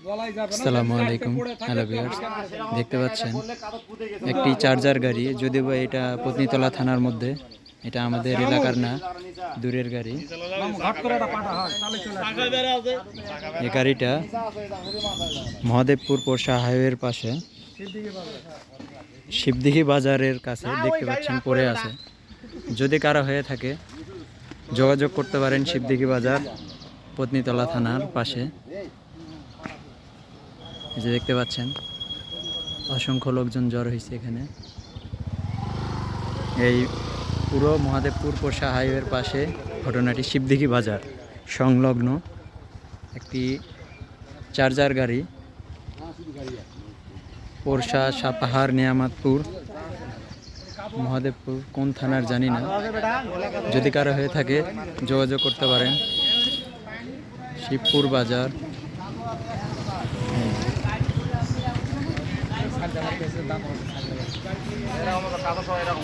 আসসালামু আলাইকুম hello viewers দেখতে পাচ্ছেন একটি চার্জার গাড়ি যদিও বা এটা পত্নীতলা থানার মধ্যে এটা আমাদের এলাকার না দূরের গাড়ি। এই গাড়িটা মহাদেবপুর পোরশা হাইওয়ের পাশে শিবদিঘি বাজারের কাছে দেখতে পাচ্ছেন পড়ে আছে। যদি কারা হয়ে থাকে যোগাযোগ করতে পারেন শিবদিঘি বাজার পত্নীতলা থানার পাশে। এই যে দেখতে পাচ্ছেন, অসংখ্য লোকজন জড় হয়েছে এখানে। এই পুরো মহাদেবপুর পোষা হাইওয়ের পাশে ঘটনাটি শিবদিঘি বাজার সংলগ্ন একটি চার্জার গাড়ি পোরশা সাপাহার নিয়ামতপুর, মহাদেবপুর কোন থানার জানি না। যদি কারও হয়ে থাকে, যোগাযোগ করতে পারেন। শিবপুর বাজার। সাত টাকা দাম